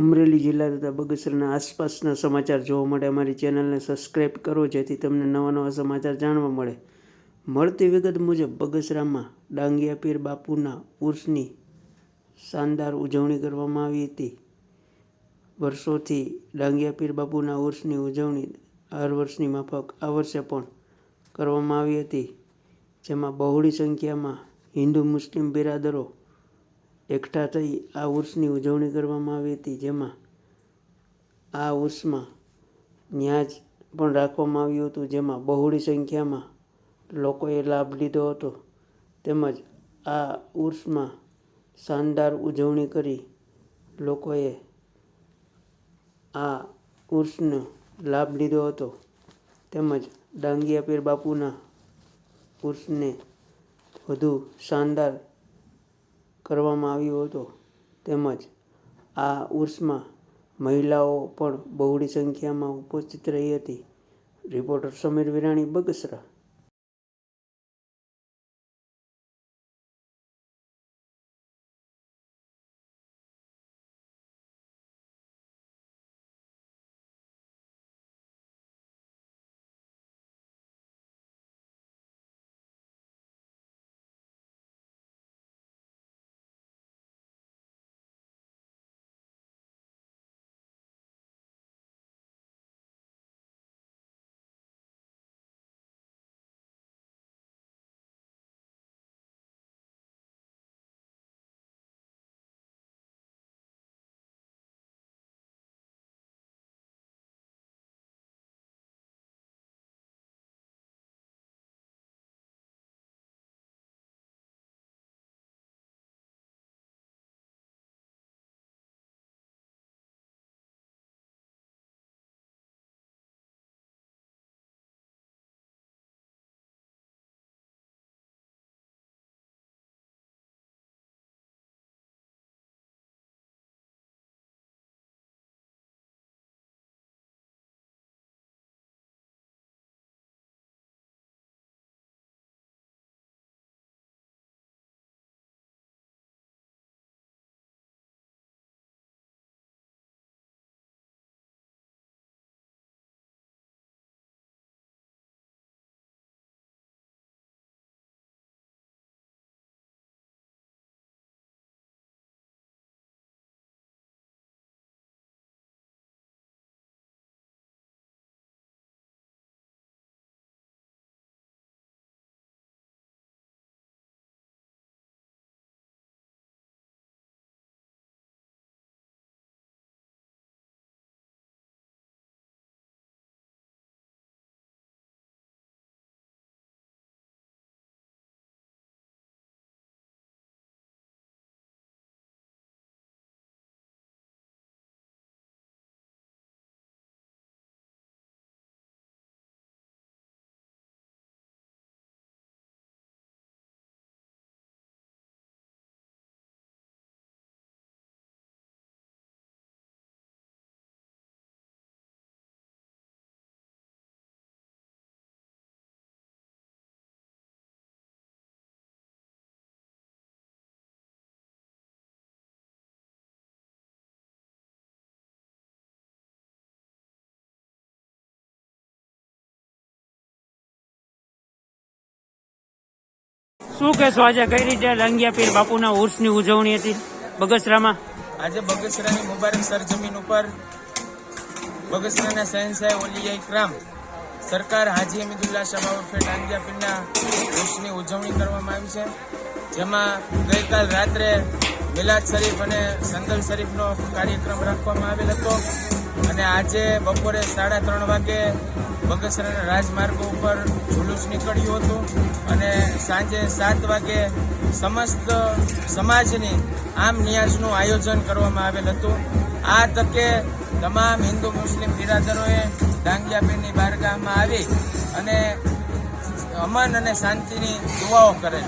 અમરેલી જિલ્લા તથા બગસરાના આસપાસના સમાચાર જોવા માટે અમારી ચેનલને સબસ્ક્રાઈબ કરો, જેથી તમને નવા નવા સમાચાર જાણવા મળે. મળતી વિગત મુજબ, બગસરામાં ડાંગિયા પીર બાપુના ઉર્સની શાનદાર ઉજવણી કરવામાં આવી હતી. વર્ષોથી ડાંગિયા પીર બાપુના ઉર્સની ઉજવણી હર વર્ષની માફક આ વર્ષે પણ કરવામાં આવી હતી, જેમાં બહોળી સંખ્યામાં હિન્દુ મુસ્લિમ બિરાદરો એકઠા થઈ આ ઉર્સની ઉજવણી કરવામાં આવી હતી, જેમાં આ ઉર્સમાં ન્યાજ પણ રાખવામાં આવ્યું હતું, જેમાં બહોળી સંખ્યામાં લોકોએ લાભ લીધો હતો. તેમજ આ ઉર્સમાં શાનદાર ઉજવણી કરી લોકોએ આ ઉર્સનો લાભ લીધો હતો. તેમજ ડાંગિયા પીર બાપુના ઉર્સને વધુ શાનદાર કરવામાં આવ્યો હતો. તેમજ આ ઉર્સમાં મહિલાઓ પણ બહોળી સંખ્યામાં ઉપસ્થિત રહી હતી. રિપોર્ટર સમીર વિરાણી, બગસરા. શું કહેશો? આજે કઈ રીતે રંગિયા પીર બાપુના ઉર્સની ઉજવણી હતી? બગસરામાં? આજે બગસરાની મુબારક સરજમીન ઉપર બગસરાના શહેનશાહ ઓલિયા ઇકરામ સરકાર હાજી અમીદુલ્લા શાહ ઉર્ફે ડાંગિયા પીરના ઉર્સની ઉજવણી કરવામાં આવી છે. જેમાં ગઈકાલ રાત્રે મિલાદ શરીફ અને સંદલ શરીફનો કાર્યક્રમ રાખવામાં આવેલ હતો. અને આજે બપોરે સાડા ત્રણ વાગે બગસરાના રાજમાર્ગો ઉપર જુલુસ નીકળ્યું હતું. અને સાંજે સાત વાગે સમસ્ત સમાજની આમ નિયાઝનું આયોજન કરવામાં આવેલ હતું. આ તકે તમામ હિન્દુ મુસ્લિમ બિરાદરોએ ડાંગિયાપીરની બારગાહમાં આવી અને અમન અને શાંતિની દુઆઓ કરેલ.